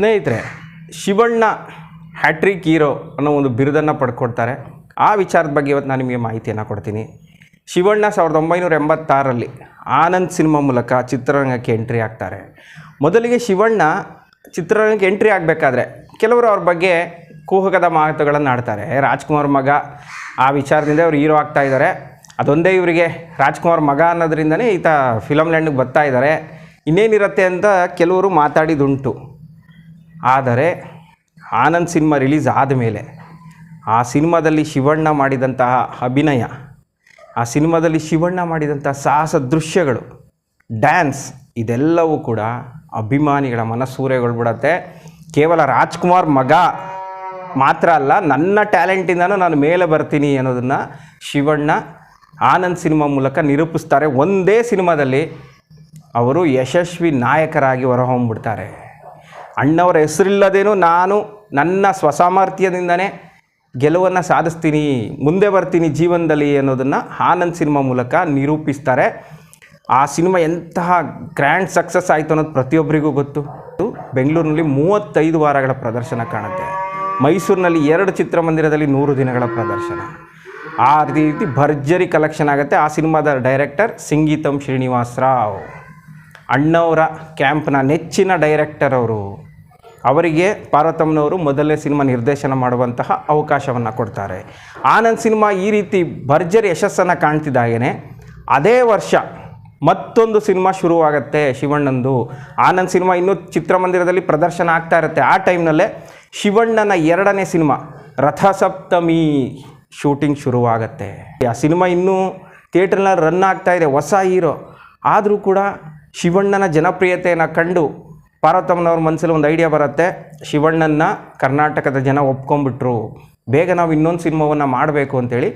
ಸ್ನೇಹಿತರೆ, Shivanna hat trick hero ಅನ್ನೋ ಒಂದು ಬಿರುದನ್ನು ಪಡ್ಕೊಡ್ತಾರೆ. ಆ ವಿಚಾರದ ಬಗ್ಗೆ ಇವತ್ತು ನಾನು ನಿಮಗೆ ಮಾಹಿತಿಯನ್ನು ಕೊಡ್ತೀನಿ. ಶಿವಣ್ಣ ಸಾವಿರದ ಒಂಬೈನೂರ ಎಂಬತ್ತಾರಲ್ಲಿ ಆನಂದ್ ಸಿನಿಮಾ ಮೂಲಕ ಚಿತ್ರರಂಗಕ್ಕೆ ಎಂಟ್ರಿ ಆಗ್ತಾರೆ. ಮೊದಲಿಗೆ ಶಿವಣ್ಣ ಚಿತ್ರರಂಗಕ್ಕೆ ಎಂಟ್ರಿ ಆಗಬೇಕಾದ್ರೆ ಕೆಲವರು ಅವ್ರ ಬಗ್ಗೆ ಕುಹಕದ ಮಾತುಗಳನ್ನು ಆಡ್ತಾರೆ. ರಾಜ್ಕುಮಾರ್ ಮಗ ಆ ವಿಚಾರದಿಂದ ಅವರು ಹೀರೋ ಆಗ್ತಾ ಇದ್ದಾರೆ. ಅದೊಂದೇ ಇವರಿಗೆ ರಾಜ್ಕುಮಾರ್ ಮಗ ಅನ್ನೋದ್ರಿಂದನೇ ಈತ ಫಿಲಮ್ ಲ್ಯಾಂಡ್ಗೆ ಬರ್ತಾ ಇದ್ದಾರೆ. ಇನ್ನೇನಿರುತ್ತೆ ಅಂತ ಕೆಲವರು ಮಾತಾಡಿದುಂಟು ಆದರೆ ಆನಂದ್ ಸಿನಿಮಾ ರಿಲೀಸ್ ಆದಮೇಲೆ ಆ ಸಿನಿಮಾದಲ್ಲಿ ಶಿವಣ್ಣ ಮಾಡಿದಂತಹ ಅಭಿನಯ, ಆ ಸಿನಿಮಾದಲ್ಲಿ ಶಿವಣ್ಣ ಮಾಡಿದಂಥ ಸಾಹಸ ದೃಶ್ಯಗಳು, ಡ್ಯಾನ್ಸ್ ಇದೆಲ್ಲವೂ ಕೂಡ ಅಭಿಮಾನಿಗಳ ಮನಸ್ಸೂರೆಗೊಳ್ಬಿಡತ್ತೆ ಕೇವಲ ರಾಜ್ಕುಮಾರ್ ಮಗ ಮಾತ್ರ ಅಲ್ಲ, ನನ್ನ ಟ್ಯಾಲೆಂಟಿಂದನೂ ನಾನು ಮೇಲೆ ಬರ್ತೀನಿ ಅನ್ನೋದನ್ನು ಶಿವಣ್ಣ ಆನಂದ್ ಸಿನಿಮಾ ಮೂಲಕ ನಿರೂಪಿಸ್ತಾರೆ. ಒಂದೇ ಸಿನಿಮಾದಲ್ಲಿ ಅವರು ಯಶಸ್ವಿ ನಾಯಕರಾಗಿ ಹೊರಹೊಮ್ಬಿಡ್ತಾರೆ ಅಣ್ಣವರ ಹೆಸರಿಲ್ಲದೇನು ನಾನು ನನ್ನ ಸ್ವಸಾಮರ್ಥ್ಯದಿಂದನೇ ಗೆಲುವನ್ನು ಸಾಧಿಸ್ತೀನಿ, ಮುಂದೆ ಬರ್ತೀನಿ ಜೀವನದಲ್ಲಿ ಅನ್ನೋದನ್ನು ಆನಂದ್ ಸಿನಿಮಾ ಮೂಲಕ ನಿರೂಪಿಸ್ತಾರೆ. ಆ ಸಿನಿಮಾ ಎಂತಹ ಗ್ರ್ಯಾಂಡ್ ಸಕ್ಸಸ್ ಆಯಿತು ಅನ್ನೋದು ಪ್ರತಿಯೊಬ್ಬರಿಗೂ ಗೊತ್ತು. ಬೆಂಗಳೂರಿನಲ್ಲಿ ಮೂವತ್ತೈದು ವಾರಗಳ ಪ್ರದರ್ಶನ ಕಾಣುತ್ತೆ. ಮೈಸೂರಿನಲ್ಲಿ ಎರಡು ಚಿತ್ರಮಂದಿರದಲ್ಲಿ ನೂರು ದಿನಗಳ ಪ್ರದರ್ಶನ. ಆ ರೀತಿ ಭರ್ಜರಿ ಕಲೆಕ್ಷನ್ ಆಗುತ್ತೆ. ಆ ಸಿನಿಮಾದ ಡೈರೆಕ್ಟರ್ ಸಿಂಗೀತಂ ಶ್ರೀನಿವಾಸ್ ರಾವ್. ಅಣ್ಣವರ ಕ್ಯಾಂಪ್ನ ನೆಚ್ಚಿನ ಡೈರೆಕ್ಟರ್ ಅವರು. ಅವರಿಗೆ ಪಾರ್ವತಮ್ಮನವರು ಮೊದಲನೇ ಸಿನಿಮಾ ನಿರ್ದೇಶನ ಮಾಡುವಂತಹ ಅವಕಾಶವನ್ನು ಕೊಡ್ತಾರೆ. ಆನಂದ್ ಸಿನಿಮಾ ಈ ರೀತಿ ಭರ್ಜರಿ ಯಶಸ್ಸನ್ನು ಕಾಣ್ತಿದ್ದಾಗೇ ಅದೇ ವರ್ಷ ಮತ್ತೊಂದು ಸಿನಿಮಾ ಶುರುವಾಗತ್ತೆ ಶಿವಣ್ಣಂದು. ಆನಂದ್ ಸಿನಿಮಾ ಇನ್ನೂ ಚಿತ್ರಮಂದಿರದಲ್ಲಿ ಪ್ರದರ್ಶನ ಆಗ್ತಾ ಇರುತ್ತೆ. ಆ ಟೈಮ್ನಲ್ಲೇ ಶಿವಣ್ಣನ ಎರಡನೇ ಸಿನಿಮಾ, ರಥಸಪ್ತಮಿ ಶೂಟಿಂಗ್ ಶುರುವಾಗತ್ತೆ. ಆ ಸಿನಿಮಾ ಇನ್ನೂ ಥಿಯೇಟ್ರ್ನಲ್ಲಿ ರನ್ ಆಗ್ತಾ ಇದೆ, ಹೊಸ ಹೀರೋ. ಆದರೂ ಕೂಡ ಶಿವಣ್ಣನ ಜನಪ್ರಿಯತೆಯನ್ನು ಕಂಡು ಪಾರ್ವತಮ್ಮನವ್ರ ಮನಸ್ಸಲ್ಲಿ ಒಂದು ಐಡಿಯಾ ಬರುತ್ತೆ. ಶಿವಣ್ಣನ ಕರ್ನಾಟಕದ ಜನ ಒಪ್ಕೊಂಡ್ಬಿಟ್ರು. ಬೇಗ ನಾವು ಇನ್ನೊಂದು ಸಿನಿಮಾವನ್ನು ಮಾಡಬೇಕು ಅಂತೇಳಿ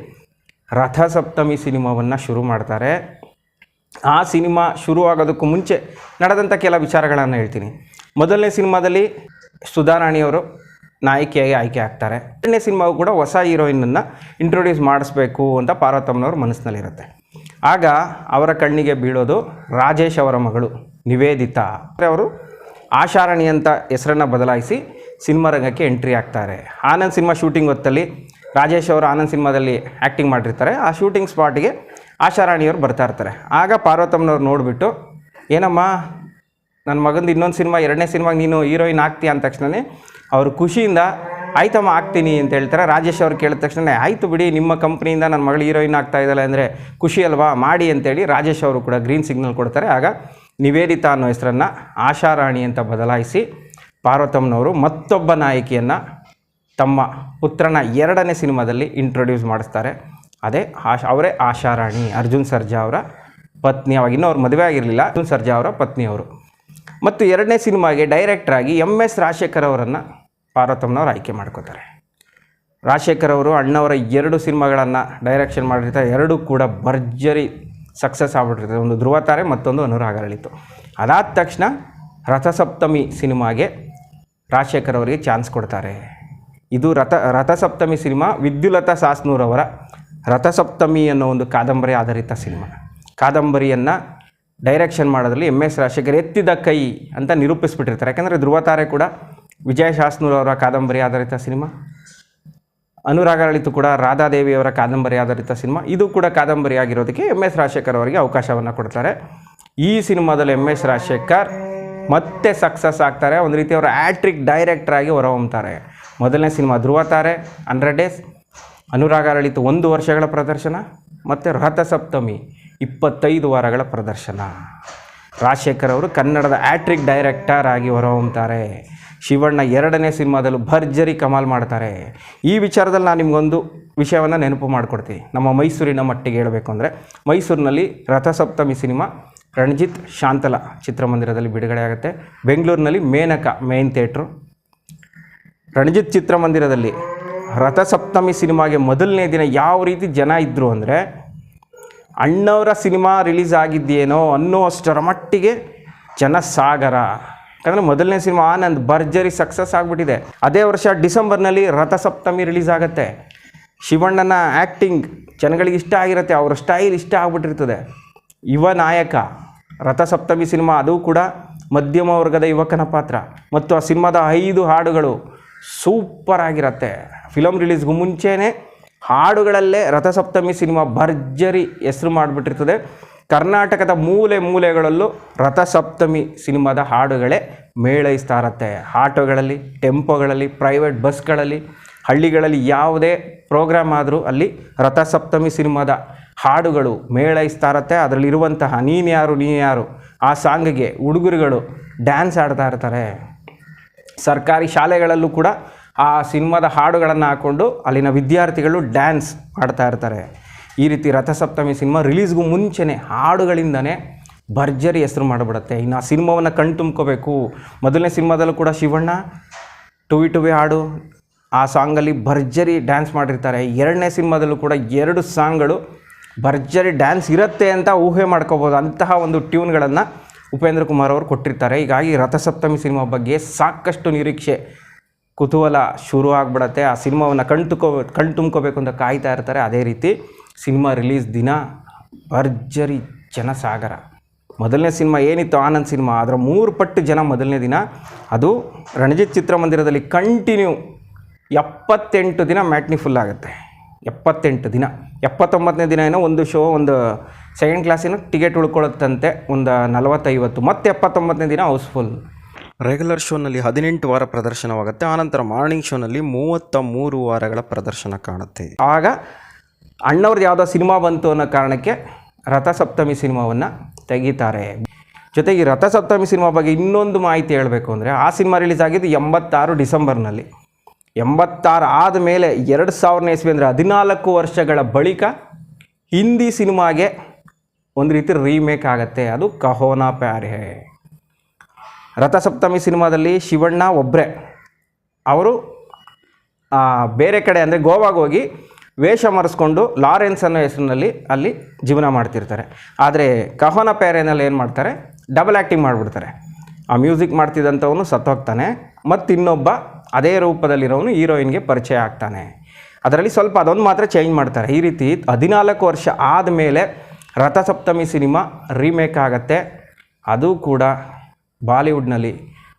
ರಥಸಪ್ತಮಿ ಸಿನಿಮಾವನ್ನು ಶುರು ಮಾಡ್ತಾರೆ. ಆ ಸಿನಿಮಾ ಶುರುವಾಗೋದಕ್ಕೂ ಮುಂಚೆ ನಡೆದಂಥ ಕೆಲ ವಿಚಾರಗಳನ್ನು ಹೇಳ್ತೀನಿ. ಮೊದಲನೇ ಸಿನಿಮಾದಲ್ಲಿ ಸುಧಾರಾಣಿಯವರು ನಾಯಕಿಯಾಗಿ ಆಯ್ಕೆ ಆಗ್ತಾರೆ. ಎರಡನೇ ಸಿನಿಮಾವು ಕೂಡ ಹೊಸ ಹೀರೋಯಿನನ್ನು ಇಂಟ್ರೊಡ್ಯೂಸ್ ಮಾಡಿಸ್ಬೇಕು ಅಂತ ಪಾರ್ವತಮ್ಮನವ್ರ ಮನಸ್ಸಿನಲ್ಲಿರುತ್ತೆ. ಆಗ ಅವರ ಕಣ್ಣಿಗೆ ಬೀಳೋದು ರಾಜೇಶ್ ಅವರ ಮಗಳು ನಿವೇದಿತಾ. ಅವರು ಆಶಾರಾಣಿ ಅಂತ ಹೆಸರನ್ನು ಬದಲಾಯಿಸಿ ಸಿನಿಮಾ ರಂಗಕ್ಕೆ ಎಂಟ್ರಿ ಆಗ್ತಾರೆ. ಆನಂದ್ ಸಿನಿಮಾ ಶೂಟಿಂಗ್ ಹೊತ್ತಲ್ಲಿ ರಾಜೇಶ್ ಅವರು ಆನಂದ್ ಸಿನಿಮಾದಲ್ಲಿ ಆ್ಯಕ್ಟಿಂಗ್ ಮಾಡಿರ್ತಾರೆ. ಆ ಶೂಟಿಂಗ್ ಸ್ಪಾಟ್ಗೆ ಆಶಾರಾಣಿಯವರು ಬರ್ತಾ ಇರ್ತಾರೆ. ಆಗ ಪಾರ್ವತಮ್ಮನವ್ರು ನೋಡಿಬಿಟ್ಟು, ಏನಮ್ಮ ನನ್ನ ಮಗಂದು ಇನ್ನೊಂದು ಸಿನಿಮಾ, ಎರಡನೇ ಸಿನಿಮಾಗೆ ನೀನು ಹೀರೋಯಿನ್ ಆಗ್ತೀಯ? ಅಂದ ತಕ್ಷಣವೇ ಅವರು ಖುಷಿಯಿಂದ, ಆಯ್ತಮ್ಮ, ಆಗ್ತೀನಿ ಅಂತ ಹೇಳ್ತಾರೆ. ರಾಜೇಶ್ ಅವ್ರು ಕೇಳಿದ ತಕ್ಷಣ ಆಯಿತು ಬಿಡಿ, ನಿಮ್ಮ ಕಂಪ್ನಿಯಿಂದ ನನ್ನ ಮಗಳು ಹೀರೋಯಿನ್ ಆಗ್ತಾ ಇದ್ದಾಳೆ ಅಂದರೆ ಖುಷಿ ಅಲ್ವಾ? ಮಾಡಿ ಅಂತೇಳಿ ರಾಜೇಶ್ ಅವರು ಕೂಡ ಗ್ರೀನ್ ಸಿಗ್ನಲ್ ಕೊಡ್ತಾರೆ. ಆಗ ನಿವೇದಿತಾ ಅನ್ನೋ ಹೆಸರನ್ನು ಆಶಾರಾಣಿ ಅಂತ ಬದಲಾಯಿಸಿ ಪಾರ್ವತಮ್ಮನವರು ಮತ್ತೊಬ್ಬ ನಾಯಕಿಯನ್ನು ತಮ್ಮ ಪುತ್ರನ ಎರಡನೇ ಸಿನಿಮಾದಲ್ಲಿ ಇಂಟ್ರೊಡ್ಯೂಸ್ ಮಾಡಿಸ್ತಾರೆ. ಅದೇ ಆಶಾ, ಅವರೇ ಆಶಾರಾಣಿ, ಅರ್ಜುನ್ ಸರ್ಜಾ ಅವರ ಪತ್ನಿ ಅವಾಗ ಇನ್ನೂ ಅವ್ರು ಮದುವೆ ಆಗಿರಲಿಲ್ಲ, ಅರ್ಜುನ್ ಸರ್ಜಾ ಅವರ ಪತ್ನಿಯವರು. ಮತ್ತು ಎರಡನೇ ಸಿನಿಮಾಗೆ ಡೈರೆಕ್ಟ್ರಾಗಿ ಎಂ ಎಸ್ ರಾಜಶೇಖರ್ ಅವರನ್ನು ಪಾರ್ವತಮ್ಮನವರು ಆಯ್ಕೆ ಮಾಡ್ಕೋತಾರೆ. ರಾಜಶೇಖರ್ ಅವರು ಅಣ್ಣವರ ಎರಡು ಸಿನಿಮಾಗಳನ್ನು ಡೈರೆಕ್ಷನ್ ಮಾಡಿರ್ತಾರೆ. ಎರಡೂ ಕೂಡ ಭರ್ಜರಿ ಸಕ್ಸಸ್ ಆಗ್ಬಿಟ್ಟಿರ್ತದೆ. ಒಂದು ಧ್ರುವತಾರೆ ಮತ್ತೊಂದು ಅನುರಾಗ ಅರಳಿತು ಅದಾದ ತಕ್ಷಣ ರಥಸಪ್ತಮಿ ಸಿನಿಮಾಗೆ ರಾಜಶೇಖರ್ ಅವರಿಗೆ ಚಾನ್ಸ್ ಕೊಡ್ತಾರೆ. ಇದು ರಥ, ರಥಸಪ್ತಮಿ ಸಿನಿಮಾ ವಿದ್ಯುಲತಾ ಸಾಸ್ನೂರವರ ರಥಸಪ್ತಮಿ ಅನ್ನೋ ಒಂದು ಕಾದಂಬರಿ ಆಧಾರಿತ ಸಿನಿಮಾ. ಕಾದಂಬರಿಯನ್ನು ಡೈರೆಕ್ಷನ್ ಮಾಡೋದ್ರಲ್ಲಿ ಎಂ ಎಸ್ ರಾಜಶೇಖರ್ ಎತ್ತಿದ ಕೈ ಅಂತ ನಿರೂಪಿಸ್ಬಿಟ್ಟಿರ್ತಾರೆ. ಯಾಕಂದರೆ ಧ್ರುವತಾರೆ ಕೂಡ ವಿಜಯ ಶಾಸ್ನೂರವರ ಕಾದಂಬರಿ ಆಧಾರಿತ ಸಿನಿಮಾ. ಅನುರಾಗ ಅಳಿತು ಕೂಡ ರಾಧಾದೇವಿಯವರ ಕಾದಂಬರಿ ಆಧಾರಿತ ಸಿನಿಮಾ. ಇದು ಕೂಡ ಕಾದಂಬರಿ ಆಗಿರೋದಕ್ಕೆ ಎಂ ಎಸ್ ರಾಜಶೇಖರ್ ಅವರಿಗೆ ಅವಕಾಶವನ್ನು ಕೊಡ್ತಾರೆ. ಈ ಸಿನಿಮಾದಲ್ಲಿ ಎಂ ಎಸ್ ರಾಜಶೇಖರ್ ಮತ್ತೆ ಸಕ್ಸಸ್ ಆಗ್ತಾರೆ. ಒಂದು ರೀತಿ ಅವರು ಡೈರೆಕ್ಟರ್ ಆಗಿ ಹೊರಹೊಮ್ತಾರೆ. ಮೊದಲನೇ cinema Dhruvatare hundred days Anuraga Aralithu ಒಂದು ವರ್ಷಗಳ ಪ್ರದರ್ಶನ ಮತ್ತು ರಥಸಪ್ತಮಿ ಇಪ್ಪತ್ತೈದು ವಾರಗಳ ಪ್ರದರ್ಶನ. ರಾಜಶೇಖರ್ ಅವರು ಕನ್ನಡದ ಆ್ಯಟ್ರಿಕ್ ಡೈರೆಕ್ಟರ್ ಆಗಿ ಹೊರಹೊಮ್ತಾರೆ. ಶಿವಣ್ಣ ಎರಡನೇ ಸಿನಿಮಾದಲ್ಲೂ ಭರ್ಜರಿ ಕಮಾಲ್ ಮಾಡ್ತಾರೆ. ಈ ವಿಚಾರದಲ್ಲಿ ನಾನು ನಿಮಗೊಂದು ವಿಷಯವನ್ನು ನೆನಪು ಮಾಡಿಕೊಡ್ತೀನಿ. ನಮ್ಮ ಮೈಸೂರಿನ ಮಟ್ಟಿಗೆ ಹೇಳಬೇಕು ಅಂದರೆ, ಮೈಸೂರಿನಲ್ಲಿ ರಥಸಪ್ತಮಿ ಸಿನಿಮಾ ರಣಜಿತ್ ಶಾಂತಲ ಚಿತ್ರಮಂದಿರದಲ್ಲಿ ಬಿಡುಗಡೆ ಆಗುತ್ತೆ. ಬೆಂಗಳೂರಿನಲ್ಲಿ ಮೇನಕ ಮೇನ್ ಥಿಯೇಟ್ರು. ರಣಜಿತ್ ಚಿತ್ರಮಂದಿರದಲ್ಲಿ ರಥಸಪ್ತಮಿ ಸಿನಿಮಾಗೆ ಮೊದಲನೇ ದಿನ ಯಾವ ರೀತಿ ಜನ ಇದ್ದರು ಅಂದರೆ, ಅಣ್ಣವರ ಸಿನಿಮಾ ರಿಲೀಸ್ ಆಗಿದ್ದೇನೋ ಅನ್ನೋಷ್ಟರ ಮಟ್ಟಿಗೆ ಜನಸಾಗರ. ಯಾಕಂದರೆ ಮೊದಲನೇ ಸಿನಿಮಾ ಆನಂದ್ ಭರ್ಜರಿ ಸಕ್ಸಸ್ ಆಗಿಬಿಟ್ಟಿದೆ. ಅದೇ ವರ್ಷ ಡಿಸೆಂಬರ್ನಲ್ಲಿ ರಥಸಪ್ತಮಿ ರಿಲೀಸ್ ಆಗುತ್ತೆ. ಶಿವಣ್ಣನ ಆ್ಯಕ್ಟಿಂಗ್ ಜನಗಳಿಗೆ ಇಷ್ಟ ಆಗಿರುತ್ತೆ, ಅವರ ಸ್ಟೈಲ್ ಇಷ್ಟ ಆಗಿಬಿಟ್ಟಿರ್ತದೆ. ಯುವ ನಾಯಕ, ರಥಸಪ್ತಮಿ ಸಿನಿಮಾ ಅದು ಕೂಡ ಮಧ್ಯಮ ವರ್ಗದ ಯುವಕನ ಪಾತ್ರ. ಮತ್ತು ಆ ಸಿನಿಮಾದ ಐದು ಹಾಡುಗಳು ಸೂಪರ್ ಆಗಿರತ್ತೆ. ಫಿಲಮ್ ರಿಲೀಸ್ಗೂ ಮುಂಚೆನೇ ಹಾಡುಗಳಲ್ಲೇ ರಥಸಪ್ತಮಿ ಸಿನಿಮಾ ಭರ್ಜರಿ ಹೆಸರು ಮಾಡಿಬಿಟ್ಟಿರ್ತದೆ. ಕರ್ನಾಟಕದ ಮೂಲೆ ಮೂಲೆಗಳಲ್ಲೂ ರಥಸಪ್ತಮಿ ಸಿನಿಮಾದ ಹಾಡುಗಳೇ ಮೇಳೈಸ್ತಾ ಇರತ್ತೆ ಆಟೋಗಳಲ್ಲಿ, ಟೆಂಪೋಗಳಲ್ಲಿ, ಪ್ರೈವೇಟ್ ಬಸ್ಗಳಲ್ಲಿ, ಹಳ್ಳಿಗಳಲ್ಲಿ ಯಾವುದೇ ಪ್ರೋಗ್ರಾಮ್ ಆದರೂ ಅಲ್ಲಿ ರಥಸಪ್ತಮಿ ಸಿನಿಮಾದ ಹಾಡುಗಳು ಮೇಳೈಸ್ತಾ ಇರತ್ತೆ ಅದರಲ್ಲಿರುವಂತಹ ನೀನೇ ಯಾರು ಆ ಸಾಂಗಿಗೆ ಹುಡುಗರುಗಳು ಡ್ಯಾನ್ಸ್ ಆಡ್ತಾ ಇರ್ತಾರೆ. ಸರ್ಕಾರಿ ಶಾಲೆಗಳಲ್ಲೂ ಕೂಡ ಆ ಸಿನಿಮಾದ ಹಾಡುಗಳನ್ನು ಹಾಕ್ಕೊಂಡು ಅಲ್ಲಿನ ವಿದ್ಯಾರ್ಥಿಗಳು ಡ್ಯಾನ್ಸ್ ಮಾಡ್ತಾ ಇರ್ತಾರೆ. ಈ ರೀತಿ ರಥಸಪ್ತಮಿ ಸಿನಿಮಾ ರಿಲೀಸ್ಗೂ ಮುಂಚೆನೇ ಹಾಡುಗಳಿಂದನೇ ಭರ್ಜರಿ ಹೆಸರು ಮಾಡಿಬಿಡುತ್ತೆ. ಇನ್ನು ಆ ಸಿನಿಮಾವನ್ನು ಕಣ್ತುಂಬ್ಕೋಬೇಕು ಮೊದಲನೇ ಸಿನಿಮಾದಲ್ಲೂ ಕೂಡ ಶಿವಣ್ಣ, ಟುವಿ ಟುವಿ ಹಾಡು, ಆ ಸಾಂಗಲ್ಲಿ ಭರ್ಜರಿ ಡ್ಯಾನ್ಸ್ ಮಾಡಿರ್ತಾರೆ. ಎರಡನೇ ಸಿನಿಮಾದಲ್ಲೂ ಕೂಡ ಎರಡು ಸಾಂಗ್ಗಳು ಭರ್ಜರಿ ಡ್ಯಾನ್ಸ್ ಇರುತ್ತೆ ಅಂತ ಊಹೆ ಮಾಡ್ಕೋಬೋದು. ಅಂತಹ ಒಂದು ಟ್ಯೂನ್ಗಳನ್ನು ಉಪೇಂದ್ರ ಕುಮಾರ್ ಅವರು ಕೊಟ್ಟಿರ್ತಾರೆ. ಹೀಗಾಗಿ ರಥಸಪ್ತಮಿ ಸಿನಿಮಾ ಬಗ್ಗೆ ಸಾಕಷ್ಟು ನಿರೀಕ್ಷೆ, ಕುತೂಹಲ ಶುರು ಆಗ್ಬಿಡತ್ತೆ. ಆ ಸಿನಿಮಾವನ್ನು ಕಣ್ತುಕೋ, ಕಣ್ ತುಂಬ್ಕೋಬೇಕು ಅಂತ ಕಾಯ್ತಾ ಇರ್ತಾರೆ. ಅದೇ ರೀತಿ ಸಿನಿಮಾ ರಿಲೀಸ್ ದಿನ ಭರ್ಜರಿ ಜನಸಾಗರ. ಮೊದಲನೇ ಸಿನಿಮಾ ಏನಿತ್ತು? ಆನಂದ್ ಸಿನಿಮಾ. ಅದರ ಮೂರು ಪಟ್ಟು ಜನ ಮೊದಲನೇ ದಿನ. ಅದು ರಣಜಿತ್ ಚಿತ್ರಮಂದಿರದಲ್ಲಿ ಕಂಟಿನ್ಯೂ ಎಪ್ಪತ್ತೆಂಟು ದಿನ ಮ್ಯಾಟ್ನಿ ಫುಲ್ ಆಗುತ್ತೆ. ಎಪ್ಪತ್ತೆಂಟು ದಿನ. ಎಪ್ಪತ್ತೊಂಬತ್ತನೇ ದಿನ ಏನೋ ಒಂದು ಶೋ ಒಂದು ಸೆಕೆಂಡ್ ಕ್ಲಾಸಿನ ಟಿಕೆಟ್ ಉಳ್ಕೊಳ್ಳುತ್ತಂತೆ. ಒಂದು ನಲವತ್ತೈವತ್ತು ಮತ್ತೆ ಎಪ್ಪತ್ತೊಂಬತ್ತನೇ ದಿನ ಹೌಸ್ಫುಲ್ ರೆಗ್ಯುಲರ್ ಶೋನಲ್ಲಿ ಹದಿನೆಂಟು ವಾರ ಪ್ರದರ್ಶನವಾಗುತ್ತೆ. ಆನಂತರ ಮಾರ್ನಿಂಗ್ ಶೋನಲ್ಲಿ ಮೂವತ್ತ ಮೂರು ವಾರಗಳ ಪ್ರದರ್ಶನ ಕಾಣುತ್ತೆ. ಆಗ ಅಣ್ಣವ್ರದ್ದು ಯಾವುದೋ ಸಿನಿಮಾ ಬಂತು ಅನ್ನೋ ಕಾರಣಕ್ಕೆ ರಥಸಪ್ತಮಿ ಸಿನಿಮಾವನ್ನು ತೆಗಿತಾರೆ. ಜೊತೆಗೆ ರಥಸಪ್ತಮಿ ಸಿನಿಮಾ ಬಗ್ಗೆ ಇನ್ನೊಂದು ಮಾಹಿತಿ ಹೇಳಬೇಕು ಅಂದರೆ, ಆ ಸಿನಿಮಾ ರಿಲೀಸ್ ಆಗಿದ್ದು ಎಂಬತ್ತಾರು ಡಿಸೆಂಬರ್ನಲ್ಲಿ. ಎಂಬತ್ತಾರು ಆದ ಮೇಲೆ ಎರಡು ಸಾವಿರನೇ ಇಸ್ವಿ ಅಂದರೆ ಹದಿನಾಲ್ಕು ವರ್ಷಗಳ ಬಳಿಕ ಹಿಂದಿ ಸಿನಿಮಾಗೆ ಒಂದು ರೀತಿ ರೀಮೇಕ್ ಆಗುತ್ತೆ. ಅದು ಕಹೋನಾ ಪ್ಯಾರೆ. ರಥಸಪ್ತಮಿ ಸಿನಿಮಾದಲ್ಲಿ ಶಿವಣ್ಣ ಒಬ್ಬರೇ ಅವರು ಬೇರೆ ಕಡೆ ಅಂದರೆ ಗೋವಾಗೆ ಹೋಗಿ ವೇಷ ಮರೆಸ್ಕೊಂಡು ಲಾರೆನ್ಸ್ ಅನ್ನೋ ಹೆಸರಿನಲ್ಲಿ ಅಲ್ಲಿ ಜೀವನ ಮಾಡ್ತಿರ್ತಾರೆ. ಆದರೆ ಕಹನ ಪ್ಯಾರೆನಲ್ಲಿ ಏನು ಮಾಡ್ತಾರೆ? ಡಬಲ್ ಆ್ಯಕ್ಟಿಂಗ್ ಮಾಡಿಬಿಡ್ತಾರೆ. ಆ ಮ್ಯೂಸಿಕ್ ಮಾಡ್ತಿದ್ದಂಥವನು ಸತ್ತೋಗ್ತಾನೆ ಮತ್ತು ಇನ್ನೊಬ್ಬ ಅದೇ ರೂಪದಲ್ಲಿರೋನು ಹೀರೋಯಿನ್ಗೆ ಪರಿಚಯ ಆಗ್ತಾನೆ. ಅದರಲ್ಲಿ ಸ್ವಲ್ಪ ಅದೊಂದು ಮಾತ್ರ ಚೇಂಜ್ ಮಾಡ್ತಾರೆ. ಈ ರೀತಿ ಹದಿನಾಲ್ಕು ವರ್ಷ ಆದಮೇಲೆ ರಥಸಪ್ತಮಿ ಸಿನಿಮಾ ರೀಮೇಕ್ ಆಗತ್ತೆ. ಅದು ಕೂಡ ಬಾಲಿವುಡ್ನಲ್ಲಿ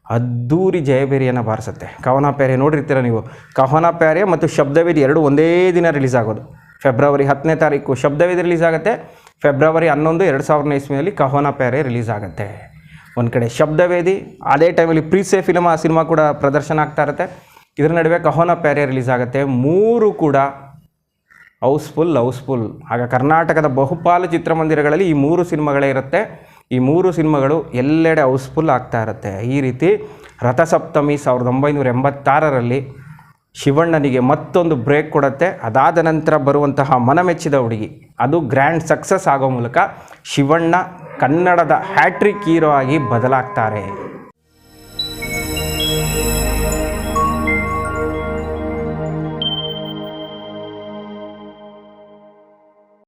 ಅದ್ದೂರಿ ಜಯಬೇರಿಯನ್ನು ಬಾರಿಸುತ್ತೆ. ಕವನ ಪ್ಯಾರೆ ನೋಡಿರ್ತೀರ ನೀವು? ಕವನ ಪ್ಯಾರೆ ಮತ್ತು ಶಬ್ದವೇದಿ ಎರಡು ಒಂದೇ ದಿನ ರಿಲೀಸ್ ಆಗೋದು. ಫೆಬ್ರವರಿ ಹತ್ತನೇ ತಾರೀಕು ಶಬ್ದವೇದಿ ರಿಲೀಸ್ ಆಗುತ್ತೆ. ಫೆಬ್ರವರಿ ಹನ್ನೊಂದು, ಎರಡು ಸಾವಿರನೇ ಇಸ್ವಿಯಲ್ಲಿ ಕಹೋನ ಪ್ಯಾರೆ ರಿಲೀಸ್ ಆಗುತ್ತೆ. ಒಂದು ಕಡೆ ಶಬ್ದವೇದಿ, ಅದೇ ಟೈಮಲ್ಲಿ ಪ್ರೀಸೆ ಫಿಲಮ್ ಆ ಸಿನಿಮಾ ಕೂಡ ಪ್ರದರ್ಶನ ಆಗ್ತಾ ಇರುತ್ತೆ. ಇದರ ನಡುವೆ ಕಹೋನ ಪ್ಯಾರೆ ರಿಲೀಸ್ ಆಗುತ್ತೆ. ಮೂರು ಕೂಡ ಹೌಸ್ಫುಲ್ ಹೌಸ್ಫುಲ್. ಆಗ ಕರ್ನಾಟಕದ ಬಹುಪಾಲು ಚಿತ್ರಮಂದಿರಗಳಲ್ಲಿ ಈ ಮೂರು ಸಿನಿಮಾಗಳೇ ಇರುತ್ತೆ. ಈ ಮೂರು ಸಿನಿಮಾಗಳು ಎಲ್ಲೆಡೆ ಹೌಸ್ಫುಲ್ ಆಗ್ತಾ ಇರುತ್ತೆ. ಈ ರೀತಿ ರಥಸಪ್ತಮಿ ಸಾವಿರದ ಒಂಬೈನೂರ ಎಂಬತ್ತಾರರಲ್ಲಿ ಶಿವಣ್ಣನಿಗೆ ಮತ್ತೊಂದು ಬ್ರೇಕ್ ಕೊಡುತ್ತೆ. ಅದಾದ ನಂತರ ಬರುವಂತಹ ಮನಮೆಚ್ಚಿದ ಹುಡುಗಿ. ಅದು ಗ್ರ್ಯಾಂಡ್ ಸಕ್ಸಸ್ ಆಗೋ ಮೂಲಕ ಶಿವಣ್ಣ ಕನ್ನಡದ ಹ್ಯಾಟ್ರಿಕ್ ಹೀರೋ ಆಗಿ ಬದಲಾಗ್ತಾರೆ.